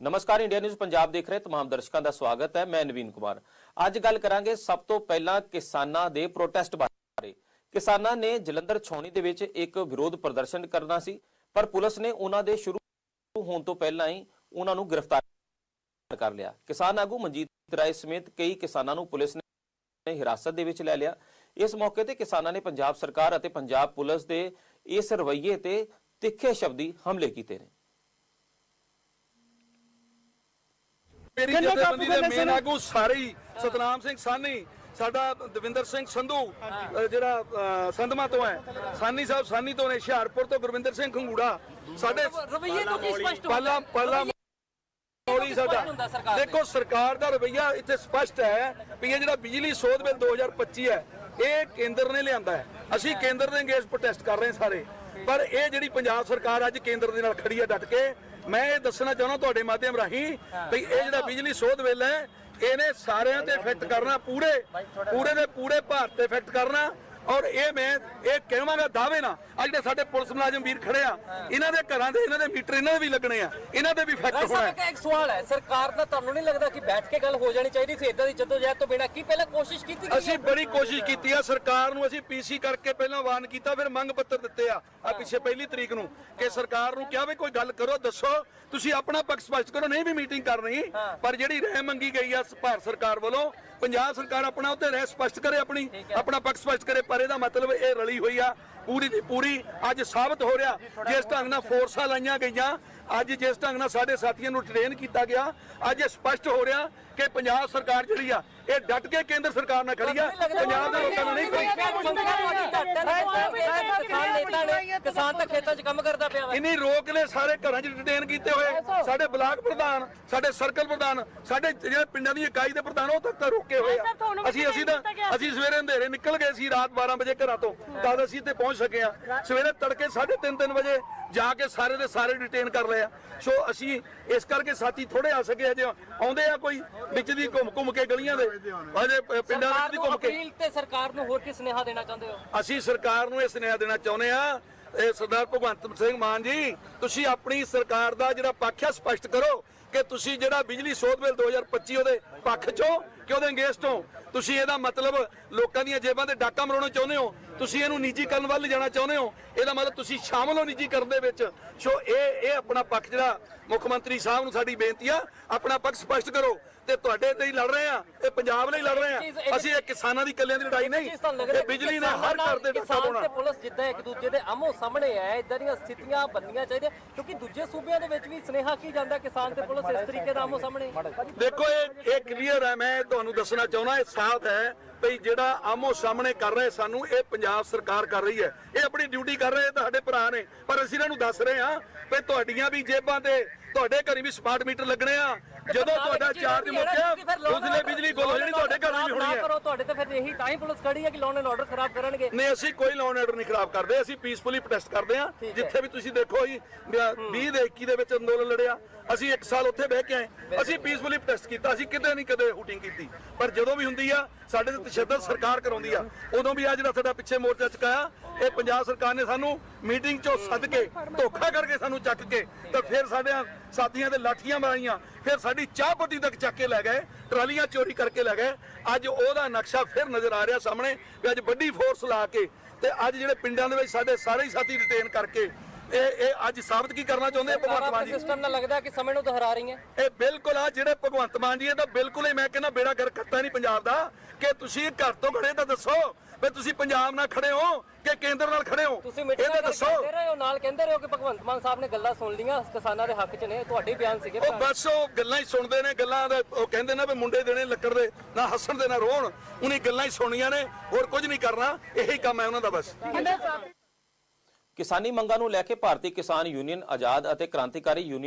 ਨਮਸਕਾਰ, India news Punjab ਦੇਖ ਰਹੇ ਤਮਾਮ ਦਰਸ਼ਕਾਂ ਦਾ ਸਵਾਗਤ ਹੈ। ਮੈਂ ਨਵੀਨ ਕੁਮਾਰ। ਅੱਜ ਗੱਲ ਕਰਾਂਗੇ ਸਭ ਤੋਂ ਪਹਿਲਾਂ ਕਿਸਾਨਾਂ ਦੇ ਪ੍ਰੋਟੈਸਟ ਬਾਰੇ। ਕਿਸਾਨਾਂ ਨੇ ਜਲੰਧਰ ਛਾਉਣੀ ਦੇ ਵਿੱਚ ਇੱਕ ਵਿਰੋਧ ਪ੍ਰਦਰਸ਼ਨ ਕਰਨਾ ਸੀ, ਪਰ ਪੁਲਿਸ ਨੇ ਉਹਨਾਂ ਦੇ ਸ਼ੁਰੂ ਹੋਣ ਤੋਂ ਪਹਿਲਾਂ ਹੀ ਉਹਨਾਂ ਨੂੰ ਗ੍ਰਿਫਤਾਰ ਕਰ ਲਿਆ। ਕਿਸਾਨ ਆਗੂ ਮਨਜੀਤ ਰਾਏ ਸਮੇਤ ਕਈ ਕਿਸਾਨਾਂ ਨੂੰ ਪੁਲਿਸ ਨੇ ਹਿਰਾਸਤ ਦੇ ਵਿੱਚ ਲੈ ਲਿਆ। ਇਸ ਮੌਕੇ ਤੇ ਕਿਸਾਨਾਂ ਨੇ ਪੰਜਾਬ ਸਰਕਾਰ ਅਤੇ ਪੰਜਾਬ ਪੁਲਿਸ ਦੇ ਇਸ ਰਵੱਈਏ ਤੇ ਤਿੱਖੇ ਸ਼ਬਦੀ ਹਮਲੇ ਕੀਤੇ ਨੇ। ਮੇਰੀ ਕਿੰਨੇ ਜਥੇਬੰਦੀ ਦੇ ਕਾਬੂ ਮੇਨ ਆਗੂ ਸਾਰੇ ਹੀ ਸਤਨਾਮ ਸਿੰਘ ਸਾਨੀ ਸਾਡਾ ਦਵਿੰਦਰ ਸਿੰਘ ਸੰਧੂ ਅ, ਜਿਹੜਾ ਅ, ਸੰਧਮਾ ਤੋਂ ਹੈ। ਸਾਨੀ ਸਾਹਿਬ ਸਾਨੀ ਤੋਂ ਨੇ ਹੁਸ਼ਿਆਰਪੁਰ ਤੋਂ ਗੁਰਵਿੰਦਰ ਸਿੰਘ ਖੰਗੂੜਾ। ਸਾਡੇ ਰਵਈਏ ਤੋਂ ਕੀ ਸਪਸ਼ਟ ਹੁੰਦਾ? ਪਹਿਲਾਂ ਪਹਿਲਾਂ ਮੌਲੀ ਸਾਡਾ। ਹੁੰਦਾ ਸਰਕਾਰ ਦੇ। ਦੇਖੋ ਸਰਕਾਰ ਦਾ ਰਵਈਆ ਇੱਥੇ ਸਪਸ਼ਟ ਹੈ ਵੀ ਇਹ ਜਿਹੜਾ ਬਿਜਲੀ ਸੋਧ ਬਿੱਲ 2025 ਹੈ ਇਹ ਕੇਂਦਰ ਨੇ ਲਿਆਂਦਾ ਹੈ। ਅਸੀਂ ਕੇਂਦਰ ਦੇ ਅੰਗੇਜ ਪ੍ਰੋਟੈਸਟ ਕਰ ਰਹੇ ਹਾਂ ਸਾਰੇ। ਪਰ ਇਹ ਜਿਹੜੀ ਪੰਜਾਬ ਸਰਕਾਰ ਅੱਜ ਕੇਂਦਰ ਦੇ ਨਾਲ ਖੜੀ ਹੈ ਡਟ ਕੇ ਮੈਂ ਇਹ ਦੱਸਣਾ ਚਾਹੁੰਦਾ ਤੁਹਾਡੇ ਮਾਧਿਅਮ ਰਾਹੀਂ ਵੀ ਇਹ ਜਿਹੜਾ ਬਿਜਲੀ ਸੋਧ ਬਿੱਲ ਹੈ ਇਹਨੇ ਸਾਰਿਆਂ ਤੇ ਇਫੈਕਟ ਕਰਨਾ ਪੂਰੇ ਪੂਰੇ ਦੇ ਪੂਰੇ ਭਾਰਤ ਤੇ ਇਫੈਕਟ ਕਰਨਾ। ਔਰ ਇਹ ਮੈਂ ਇਹ ਕਹਾਂਗਾ ਦਾਅਵੇ ਨਾ ਆ ਜਿਹੜੇ ਸਾਡੇ ਪੁਲਿਸ ਮੁਲਾਜ਼ਮ ਵੀਰ ਖੜੇ ਆ ਇਹਨਾਂ ਦੇ ਘਰਾਂ ਦੇ ਇਹਨਾਂ ਦੇ ਮੀਟਰ ਇਹਨਾਂ ਦੇ ਵੀ ਲੱਗਣੇ ਆ ਇਹਨਾਂ ਦੇ ਵੀ ਇਫੈਕਟ ਭਾਈ ਹੋਣਾ ਹੈ। ਇੱਕ ਸਵਾਲ ਹੈ ਸਰਕਾਰ ਦਾ ਤੁਹਾਨੂੰ ਨਹੀਂ ਲੱਗਦਾ ਕਿ ਬੈਠ ਕੇ ਗੱਲ ਹੋ ਜਾਣੀ ਚਾਹੀਦੀ ਸੀ ਇਦਾਂ ਦੀ ਜਦੋਜਹਿਦ ਤੋਂ ਬਿਨਾਂ ਕੀ ਪਹਿਲਾਂ ਕੋਸ਼ਿਸ਼ ਕੀਤੀ ਗਈ ਅਸੀਂ ਬੜੀ ਕੋਸ਼ਿਸ਼ ਕੀਤੀ ਆ ਸਰਕਾਰ ਨੂੰ ਅਸੀਂ ਪੀਸੀ ਕਰਕੇ ਪਹਿਲਾਂ ਵਾਰਨ ਕੀਤਾ ਫਿਰ ਮੰਗ ਪੱਤਰ ਦਿੱਤੇ ਆ ਆ ਪਿੱਛੇ ਪਹਿਲੀ ਤਰੀਕ ਨੂੰ ਕਿ ਸਰਕਾਰ ਨੂੰ ਕਿਹਾ ਵੀ ਕੋਈ ਗੱਲ ਕਰੋ ਦੱਸੋ ਤੁਸੀਂ ਆਪਣਾ ਪੱਖ ਸਪਸ਼ਟ ਕਰੋ ਨਹੀਂ ਵੀ ਮੀਟਿੰਗ ਕਰਨੀ ਪਰ ਜਿਹੜੀ ਰਹਿ ਮੰਗੀ ਗਈ ਆ ਭਾਰਤ ਸਰਕਾਰ ਵੱਲੋਂ ਪੰਜਾਬ ਸਰਕਾਰ ਆਪਣਾ ਉੱਤੇ ਰਹਿ ਸਪਸ਼ਟ ਕਰੇ ਆਪਣੀ ਆਪਣਾ ਪੱਖ ਸਪਸ਼ਟ ਕਰੇ ਪਰ ਇਹਦਾ ਮਤਲਬ ਇਹ ਰਲੀ ਹੋਈ ਆ, ਪੂਰੀ ਦੀ ਪੂਰੀ ਅੱਜ ਸਾਬਤ ਹੋ ਰਿਹਾ। ਜਿਸ ਢੰਗ ਨਾਲ ਫੋਰਸਾਂ ਲਾਈਆਂ ਗਈਆਂ, ਅੱਜ ਜਿਸ ਢੰਗ ਨਾਲ ਸਾਡੇ ਸਾਥੀਆਂ ਨੂੰ ਟ੍ਰੇਨ ਕੀਤਾ ਗਿਆ, ਅੱਜ ਇਹ ਸਪਸ਼ਟ ਹੋ ਰਿਹਾ ਕਿ ਪੰਜਾਬ ਸਰਕਾਰ ਜਿਹੜੀ ਆ ਇਹ ਡਟ ਕੇ ਕੇਂਦਰ ਸਰਕਾਰ ਨਾਲ ਖੜੀ ਆ। ਪੰਜਾਬ ਦੇ ਲੋਕਾਂ ਨੂੰ ਨਹੀਂ ਖੜੀ। ਕਿਸਾਨ ਨੇਤਾ ਨੇ ਕਿਸਾਨ ਤਾਂ ਖੇਤਾਂ 'ਚ ਕੰਮ ਕਰਦਾ ਪਿਆ ਵਾ। ਇਨੀ ਰੋਕ ਨੇ ਸਾਰੇ ਘਰਾਂ 'ਚ ਡਿਟੇਨ ਕੀਤੇ ਹੋਏ। ਸਾਡੇ ਬਲਾਕ ਪ੍ਰਧਾਨ ਸਾਡੇ ਸਰਕਲ ਪ੍ਰਧਾਨ ਸਾਡੇ ਜਿਹੜੇ ਪਿੰਡਾਂ ਦੀ ਇਕਾਈ ਦੇ ਪ੍ਰਧਾਨ ਉਹ ਤੱਕ ਤਾਂ ਰੁਕੇ ਹੋਏ ਆ। ਅਸੀਂ ਅਸੀਂ ਤਾਂ ਅਸੀਂ ਸਵੇਰੇ ਅੰਧੇਰੇ ਨਿਕਲ ਗਏ ਸੀ ਰਾਤ 12 ਵਜੇ ਘਰਾਂ ਤੋਂ। ਤਦ ਅਸੀਂ ਤੇ ਪਹੁੰਚ ਸਕੇ ਆ। ਸਵੇਰੇ ਤੜਕੇ 3:30 3 ਵਜੇ ਜਾ ਕੇ ਸਾਰੇ ਦੇ ਸਾਰੇ ਡਿਟੇਨ ਕਰ ਲਏ ਆ। ਸੋ ਅਸੀਂ ਇਸ ਕਰਕੇ ਸਾਥੀ ਥੋੜੇ ਆ ਸਕੇ ਅਜੇ ਆਉਂਦੇ ਆ ਕੋਈ। ਵਿੱਚ ਦੀ ਘੁੰਮ ਘੁੰਮ ਕੇ ਗਲੀਆਂ ਦੇ। ਅਜੇ ਪਿੰਡਾਂ ਵਿੱਚ ਦੀ ਘੁੰਮ ਕੇ ਅਪੀਲ ਤੇ ਸਰਕਾਰ ਨੂੰ ਹੋਰ ਕੀ ਸੁਨੇਹਾ ਦੇਣਾ ਚਾਹੁੰਦੇ ਹੋ? ਅਸੀਂ ਸਰਕਾਰ ਨੂੰ ਇਹ ਸੁਨੇਹਾ ਦੇਣਾ ਚਾਹੁੰਦੇ ਆ ਇਹ ਸਰਦਾਰ ਭਗਵੰਤ ਸਿੰਘ ਮਾਨ ਜੀ ਤੁਸੀਂ ਆਪਣੀ ਸਰਕਾਰ ਦਾ ਜਿਹੜਾ ਪੱਖ ਹੈ ਸਪਸ਼ਟ ਕਰੋ। ਕਿ ਤੁਸੀਂ ਜਿਹੜਾ ਬਿਜਲੀ ਸੋਧ ਬਿੱਲ 2025 ਉਹਦੇ ਪੱਖ ਚੋਂ ਕਿ ਉਹਦੇ ਅਗੇਂਸਟ ਹੋ ਤੁਸੀਂ ਇਹਦਾ ਮਤਲਬ ਲੋਕਾਂ ਦੀਆਂ ਜੇਬਾਂ ਤੇ ਡਾਕਾ ਮਰਾਉਣਾ ਚਾਹੁੰਦੇ ਹੋ, ਤੁਸੀਂ ਇਹਨੂੰ ਨਿੱਜੀਕਰਨ ਵੱਲ ਜਾਣਾ ਚਾਹੁੰਦੇ ਹੋ, ਇਹਦਾ ਮਤਲਬ ਤੁਸੀਂ ਸ਼ਾਮਲ ਹੋ ਨਿੱਜੀਕਰਨ ਦੇ ਵਿੱਚ। ਸੋ ਇਹ ਇਹ ਆਪਣਾ ਪੱਖ ਜਿਹੜਾ ਮੁੱਖ ਮੰਤਰੀ ਸਾਹਿਬ ਨੂੰ ਸਾਡੀ ਬੇਨਤੀ ਆ, ਆਪਣਾ ਪੱਖ ਸਪਸ਼ਟ ਕਰੋ ਤੇ ਤੁਹਾਡੇ ਤੇ ਹੀ ਲੜ ਰਹੇ ਆ ਇਹ ਪੰਜਾਬ ਲਈ ਲੜ ਰਹੇ ਆ। ਅਸੀਂ ਇਹ ਕਿਸਾਨਾਂ ਦੀ ਇਕੱਲਿਆਂ ਦੀ ਲੜਾਈ ਨਹੀਂ। ਇਹ ਬਿਜਲੀ ਨੇ ਹਰ ਘਰ ਦੇ ਡਾਕਾ ਪਾਉਣਾ ਤੇ ਪੁਲਿਸ ਜਿੱਦਾਂ ਇੱਕ ਦੂਜੇ ਦੇ ਆਮੋ ਸਾਹਮਣੇ ਹੈ ਇਦਾਂ ਦੀਆਂ ਸਥਿਤੀਆਂ ਬਣਨੀਆਂ ਚਾਹੀਦੀਆਂ ਕਿਉਂਕਿ ਦੂਜੇ ਸੂਬਿਆਂ ਦੇ ਵਿੱਚ ਵੀ ਸੁਨੇਹਾ ਕੀ ਜਾਂਦਾ ਕਿਸਾਨ ਤੇ ਪੁਲਿਸ ਇਸ ਤਰੀਕੇ ਦਾ ਆਮੋ ਸਾਹਮਣੇ? ਦੇਖੋ ਇਹ ਇਹ ਕਲੀਅਰ ਹੈ ਮੈਂ ਤੁਹਾਨੂੰ ਦੱਸਣਾ ਚਾਹੁੰਦਾ ਇਹ ਸਾਫ਼ ਹੈ ਭਈ ਜਿਹੜਾ ਆਮੋ ਸਾਹਮਣੇ ਕਰ ਰਹੇ ਸਾਨੂੰ ਇਹ ਪੰਜਾਬ ਸਰਕਾਰ ਕਰ ਰਹੀ ਹੈ। ਇਹ ਆਪਣੀ ਡਿਊਟੀ ਕਰ ਰਹੇ ਤੁਹਾਡੇ ਭਰਾ ਨੇ। ਪਰ ਅਸੀਂ ਇਹਨਾਂ ਨੂੰ ਦੱਸ ਰਹੇ ਹਾਂ ਵੀ ਤੁਹਾਡੀਆਂ ਵੀ ਜੇਬਾਂ ਤੇ ਤੁਹਾਡੇ ਘਰੀ ਵੀ ਸਮਾਰਟ ਮੀਟਰ ਲੱਗਣੇ ਆ ਜਦੋਂ ਤੁਹਾਡਾ ਚਾਰਜ ਮੁੱਕਿਆ ਉਸਲੇ ਬਿਜਲੀ ਗੁੱਲ ਹੋ ਜਾਣੀ ਤੁਹਾਡੇ ਘਰ ਵੀ ਹੋਣੀ ਹੈ। ਕਰੋ ਤੁਹਾਡੇ ਤੇ ਫਿਰ ਇਹੀ ਤਾਂ ਹੀ ਪੁਲਿਸ ਖੜੀ ਹੈ ਕਿ ਲਾਅ ਐਂਡ ਆਰਡਰ ਖਰਾਬ ਕਰਨਗੇ। ਨਹੀਂ ਅਸੀਂ ਕੋਈ ਲਾਅ ਆਰਡਰ ਨਹੀਂ ਖਰਾਬ ਕਰਦੇ ਅਸੀਂ ਪੀਸਫੁਲੀ ਪ੍ਰੋਟੈਸਟ ਕਰਦੇ ਹਾਂ। ਹੈ। ਜਿੱਥੇ ਵੀ ਤੁਸੀਂ ਦੇਖੋ ਜੀ 20 ਦੇ 21 ਦੇ ਵਿੱਚ ਅੰਦੋਲਨ ਲੜਿਆ ਅਸੀਂ 1 ਸਾਲ ਉੱਥੇ ਬਹਿ ਕੇ ਆਏ। ਅਸੀਂ ਪੀਸਫੁਲੀ ਪ੍ਰੋਟੈਸਟ ਕੀਤਾ। ਅਸੀਂ ਕਿਤੇ ਨਹੀਂ ਕਦੇ ਹੂਟਿੰਗ ਕੀਤੀ। ਪਰ ਜਦੋਂ ਵੀ ਹੁੰਦੀ ਆ, ਸਾਡੇ ਤੇ ਤਸ਼ੱਦਦ ਸਰਕਾਰ ਕਰਾਉਂਦੀ ਆ। ਉਦੋਂ ਵੀ ਆ ਜਿਹੜਾ ਸਾਡਾ ਪਿੱਛੇ ਮੋਰਚਾ ਚੁਕਾਇਆ, ਇਹ ਪੰਜਾਬ ਸਰਕਾਰ ਨੇ ਸਾਨੂੰ ਮੀਟਿੰਗ ਚੋਂ ਸੱਦ ਕੇ, ਧੋਖਾ ਕਰਕੇ ਸਾਨੂੰ ਚੱਕ ਕੇ, ਤਾਂ ਫਿਰ ਸਾਡੇ ਸਾਥੀਆਂ ਦੇ ਲਾਠੀਆਂ ਮਾਰੀਆਂ। ਫਿਰ ਸਾਡੀ ਚਾਹ ਪੱਤੀ ਤੱਕ ਚੱਕ ਕੇ ਲੈ ਗਏ, ਟਰਾਲੀਆਂ ਚੋਰੀ ਕਰਕੇ ਲੈ ਗਏ। ਅੱਜ ਉਹਦਾ ਨਕਸ਼ਾ ਫਿਰ ਨਜ਼ਰ ਆ ਰਿਹਾ ਸਾਹਮਣੇ ਵੀ ਅੱਜ ਵੱਡੀ ਫੋਰਸ ਲਾ ਕੇ ਤੇ ਅੱਜ ਜਿਹੜੇ ਪਿੰਡਾਂ ਦੇ ਵਿੱਚ ਸਾਡੇ ਸਾਰੇ ਸਾਥੀ ਡਿਟੇਨ ਕਰਕੇ ਇਹ ਇਹ ਅੱਜ ਸਾਬਤ ਕੀ ਕਰਨਾ ਚਾਹੁੰਦੇ ਆ? ਭਗਵੰਤ ਮਾਨ ਜੀ। ਸਿਸਟਮ ਨਾਲ ਲੱਗਦਾ ਕਿ ਸਮੇਂ ਨੂੰ ਦੁਹਰਾ ਰਹੀ ਹੈ ਇਹ ਬਿਲਕੁਲ ਆ ਜਿਹੜੇ ਭਗਵੰਤ ਮਾਨ ਜੀ ਇਹ ਤਾਂ ਬਿਲਕੁਲ ਹੀ ਮੈਂ ਕਹਿੰਦਾ ਬੇੜਾ ਗਰ ਕਰਤਾ ਨਹੀਂ ਪੰਜਾਬ ਦਾ। ਕਿ ਤੁਸੀਂ ਘਰ ਤੋਂ ਖੜੇ ਤਾਂ ਦੱਸੋ ਵੀ ਤੁਸੀਂ ਪੰਜਾਬ ਨਾਲ ਖੜੇ ਹੋ ਕਿ ਕੇਂਦਰ ਨਾਲ ਖੜੇ ਹੋ? ਤੁਸੀਂ ਇਹ ਮੀਟਿੰਗ ਤਾਂ ਦੱਸੋ। ਕਰਦੇ ਰਹੇ ਹੋ ਨਾਲ ਕਹਿੰਦੇ ਰਹੇ ਹੋ ਕਿ ਭਗਵੰਤ ਮਾਨ ਸਾਹਿਬ ਨੇ ਗੱਲਾਂ ਸੁਣ ਲੀਆਂ ਕਿਸਾਨਾਂ ਦੇ ਹੱਕ 'ਚ ਨੇ ਤੁਹਾਡੇ ਬਿਆਨ ਸੀਗੇ ਉਹ ਬਸ ਉਹ ਗੱਲਾਂ ਹੀ ਸੁਣਦੇ ਨੇ ਗੱਲਾਂ ਦਾ ਉਹ ਕਹਿੰਦੇ ਨੇ ਵੀ ਮੁੰਡੇ ਦੇਣੇ ਲੱਕੜ ਦੇ ਨਾ ਹੱਸਣ ਦੇ ਨਾ ਰੋਣ। ਉਹਨੇ ਗੱਲਾਂ ਹੀ ਸੁਣੀਆਂ ਨੇ ਹੋਰ ਕੁਝ ਨਹੀਂ ਕਰਨਾ ਇਹੀ ਕੰਮ ਹੈ ਉਹਨਾਂ ਦਾ ਬਸ। ਕਿਸਾਨੀ ਮੰਗਾਂ ਨੂੰ ਲੈ ਕੇ ਭਾਰਤੀ ਕਿਸਾਨ ਯੂਨੀਅਨ ਆਜ਼ਾਦ ਅਤੇ ਕ੍ਰਾਂਤੀਕਾਰੀ ਯੂਨੀਅਨ